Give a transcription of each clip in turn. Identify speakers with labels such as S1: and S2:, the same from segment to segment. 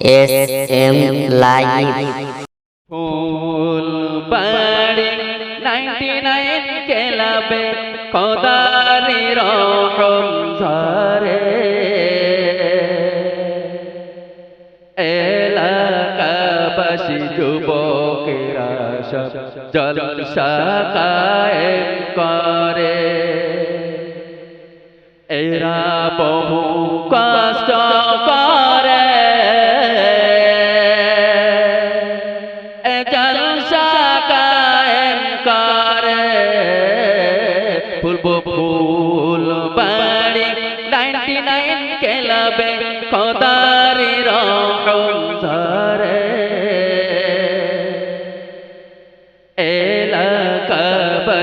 S1: S M live
S2: ফুল বাড়ি ninety nine কেলাবে কদারি রহম ঝরে। এলাকাবাসী, যুবকেরা সব জলসা কায়েম করে। এরা বহু কষ্ট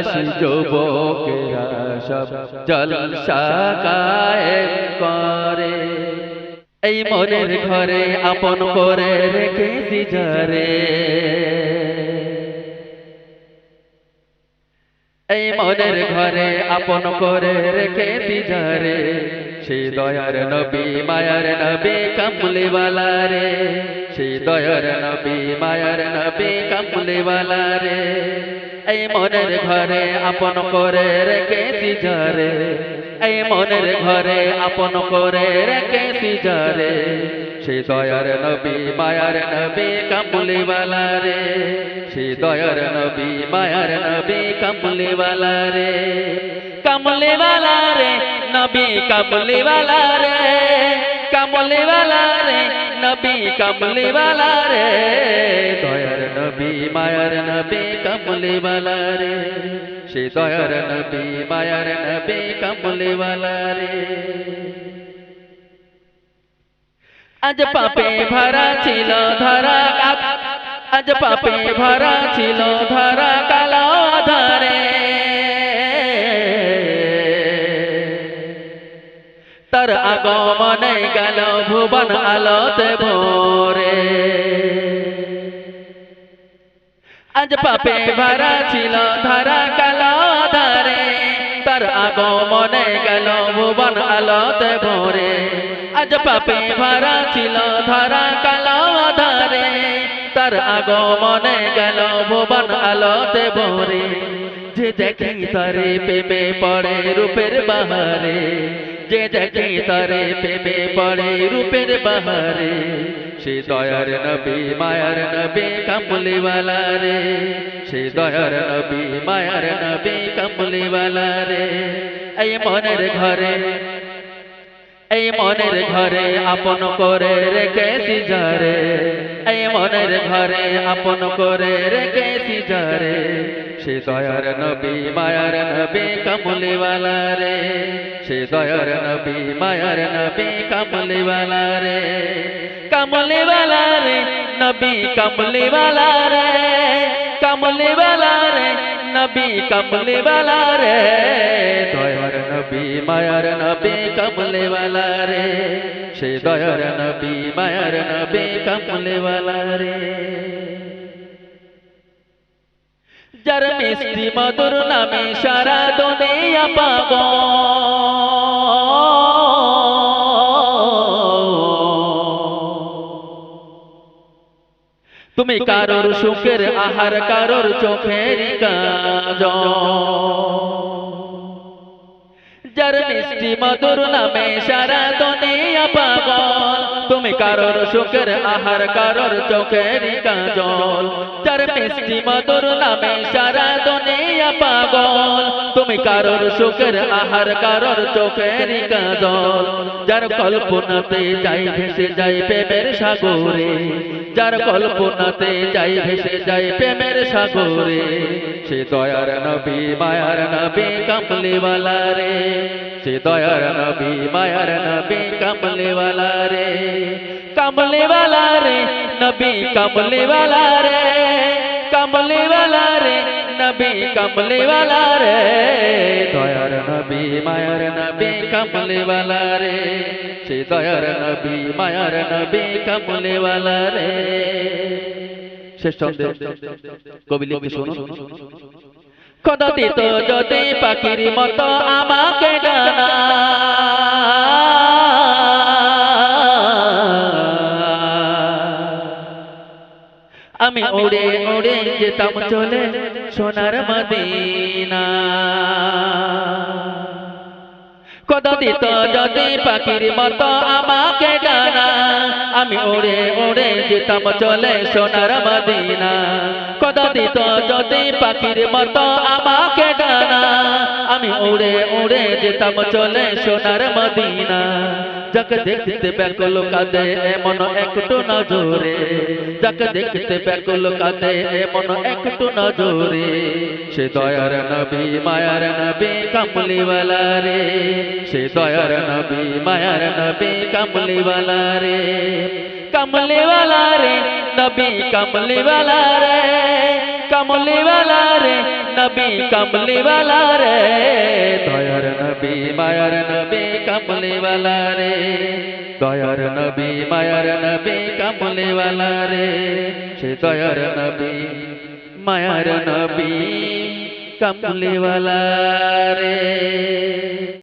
S2: এলাকাবাসী যুবকেরা সব জলসা করে। এই মনের ঘরে আপন করে রেখেছি যারে এই মনের ঘরে আপন করে রেখেছি যারে সেই দয়ার নবী, মায়ার নবী, কামলিওয়ালা রে। সেই দয়ার নবী, মায়ার নবী, কামলিওয়ালা রে। এই মনের ঘরে আপন করে রেখেছি যারে এই মনের ঘরে আপন করে রেখেছি যারে সেই দয়ার নবী, মায়ার নবী কামলিওয়ালা রে। সেই দয়ার নবী, মায়ার নবী কামলিওয়ালা রে। কামলিওয়ালা রে, নবী কামলিওয়ালা রে। কামলিওয়ালা নবী কামলিওয়ালা রে। দয়ার নবী, মায়ার নবী কামলিওয়ালা রে। সেই দয়ার নবী, মায়ার নবী কামলিওয়ালা রে। আজ পাপে ভরা ছিল ধরা আজ পাপে ভরা ছিল ধরে তার আগমনে গেল ভুবন আলোতে ভোরে। আজ পাপে ভরা ছিল ধরা কালো ধরে তার আগমনে গেল ভুবন আলোতে ভোরে। আজ পাপে ভরা ছিল ধরা কালো ধরে তার আগমনে গেল ভুবন আলোতে ভোরে। যে দেখি তারে প্রেমে পড়ে রূপের বাহারে, যে দেখি তারে প্রেমে পড়ে রূপের বাহারে, সে দয়ার নবী, মায়ার নবী, কামলিওয়ালা রে। সে দয়ার নবী, মায়ার নবী, কামলিওয়ালা রে। এই মনের ঘরে, এই মনের ঘরে আপন করে রেখেছি যারে এই মনের ঘরে আপন করে রেখেছি যারে সে দয়ার নবী মায়ার নবী কামলিওয়ালা রে সে দয়ার নবী মায়ার নবী কামলিওয়ালা রে কামলিওয়ালা রে নবী কামলিওয়ালা রে কামলিওয়ালা রে নবী কামলিওয়ালা রে দয়ার নবী মায়ার নবী কামলিওয়ালা রে সে দয়ার নবী মায়ার নবী কামলিওয়ালা রে যার মিষ্টি মধুর নামে সারা দুনিয়া পাব তুমি কারোর সুখের আহার কারোর চোখের কাজ মিষ্টি মধুর নামে সারা দুনিয়া পাগল তুমি কারোর সুখের আহার, কারোর চোখের কাজল। যার মিষ্টি মধুর নামে সারা দুনিয়া পাগল তুমি কারোর সুখের আহার, কারোর চোখের কাজল। যার কল্পনাতে যাই ভেসে যাই প্রেমের সাগরে। যার কল্পনাতে যাই ভেসে যাই প্রেমের সাগরে। সে দয়ার নবী, মায়ার নবী, কামলিওয়ালা রে। সে দয়ার নবী, মায়ার নবী, কামলিওয়ালা রে। কামলিওয়ালা রে, নবী কামলিওয়ালা রে। কামলিওয়ালা রে, নবী কামলিওয়ালা রে। দয়ার নবী, মায়ার নবী, কামলিওয়ালা রে। সে দয়ার নবী, মায়ার নবী, কামলিওয়ালা রে। শেষ ছন্দে কবি শুনুন। দিত যদি পাখির মতো আমাকে ডানা। আমি ওড়ে ওড়ে যেতাম চলে সোনার মদিনা। কদা দিত যদি পাখির মতো আমাকে ডানা আমি ওড়ে ওড়ে যেতাম চলে সোনার মদিনা। কদা দিত যদি পাখির মতো আমাকে ডানা আমি উড়ে উড়ে যেতাম চলে সোনার মদিনা। যাকে দেখতে ব্যাকুল কাঁদে, এমন একটু নজরে। যাকে দেখতে ব্যাকুল কাঁদে, এমন একটু নজরে। সে দয়ার নবী, মায়ার নবী, কামলিওয়ালা রে। সে দয়ার নবী, মায়ার নবী, কামলিওয়ালা রে। কামলিওয়ালা রে, নবী কামলিওয়ালা রে। কামলিওয়ালা রে নবী কামলিওয়ালা রে দয়ার নবী মায়ার নবী কামলিওয়ালা রে দয়ার নবী মায়ার নবী কামলিওয়ালা রে সে দয়ার নবী মায়ার নবী কামলিওয়ালা রে